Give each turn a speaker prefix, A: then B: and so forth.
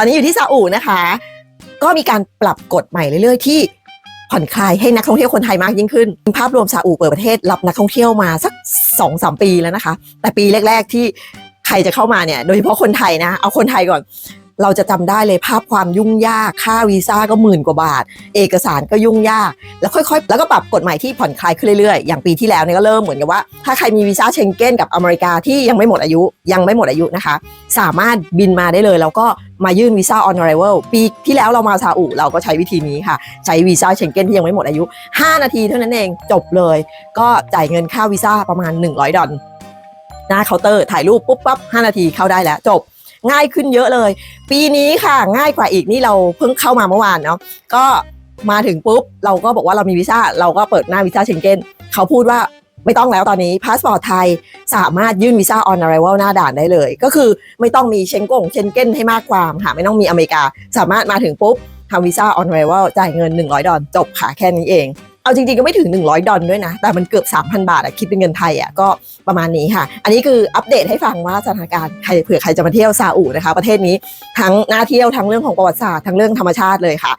A: อนนี้อยู่ที่ซาอุนะคะ ก็มีการปรับกฎใหม่เรื่อยๆ ที่ผ่อนคลายให้นักท่องเที่ยวคนไทยมากยิ่งขึ้น ภาพรวมซาอุเปิดประเทศรับนักท่องเที่ยวมาสัก2อสปีแล้วนะคะ แต่ปีแรก ๆที่ใครจะเข้ามาเนี่ย โดยเฉพาะคนไทยนะ เอาคนไทยก่อน เราจะจำได้เลยภาพความยุ่งยากค่าวีซ่าก็หมื่นกว่าบาท เอกสารก็ยุ่งยาก แล้วค่อยๆ แล้วก็ปรับกฎหมายที่ผ่อนคลายขึ้นเรื่อยๆ อย่างปีที่แล้วเนี่ยก็เริ่มเหมือนกับว่า ถ้าใครมีวีซ่าเชงเก้นกับอเมริกาที่ยังไม่หมดอายุยังไม่หมดอายุนะคะ สามารถบินมาได้เลยแล้วก็มายื่นวีซ่า on arrival ปีที่แล้วเรามาซาอุเราก็ใช้วิธีนี้ค่ะ ใช้วีซ่าเชงเก้นที่ยังไม่หมดอายุ 5 นาทีเท่านั้นเองจบเลย ก็จ่ายเงินค่าวีซ่าประมาณ 100 ดอลหน้าเคาน์เตอร์ถ่ายรูปปุ๊บปั๊บ5นาทีเข้าได้แล้วจบ ง่ายขึ้นเยอะเลย ปีนี้ค่ะง่ายกว่าอีกนี่เราเพิ่งเข้ามาเมื่อวานเนาะก็มาถึงปุ๊บเราก็บอกว่าเรามีวีซ่าเราก็เปิดหน้าวีซ่าเชงเก้นเขาพูดว่าไม่ต้องแล้วตอนนี้พาสปอร์ตไทยสามารถยื่นวีซ่า on arrival หน้าด่านได้เลย ก็คือไม่ต้องมีเชงกงเชงเก้นให้มากความค่ะไม่ต้องมีอเมริกา สามารถมาถึงปุ๊บทำวีซ่า on arrival จ่ายเงิน 100 ดอลจบค่ะแค่นี้เอง เอาจริงๆก็ไม่ถึง 100 ดอลด้วยนะ แต่มันเกือบ 3,000 บาทอะคิดเป็นเงินไทยอะก็ประมาณนี้ค่ะ อันนี้คืออัปเดตให้ฟังว่าสถานการณ์ใครเผื่อใครจะมาเที่ยวซาอุนะคะ ประเทศนี้ทั้งน่าเที่ยวทั้งเรื่องของประวัติศาสตร์ทั้งเรื่องธรรมชาติเลยค่ะ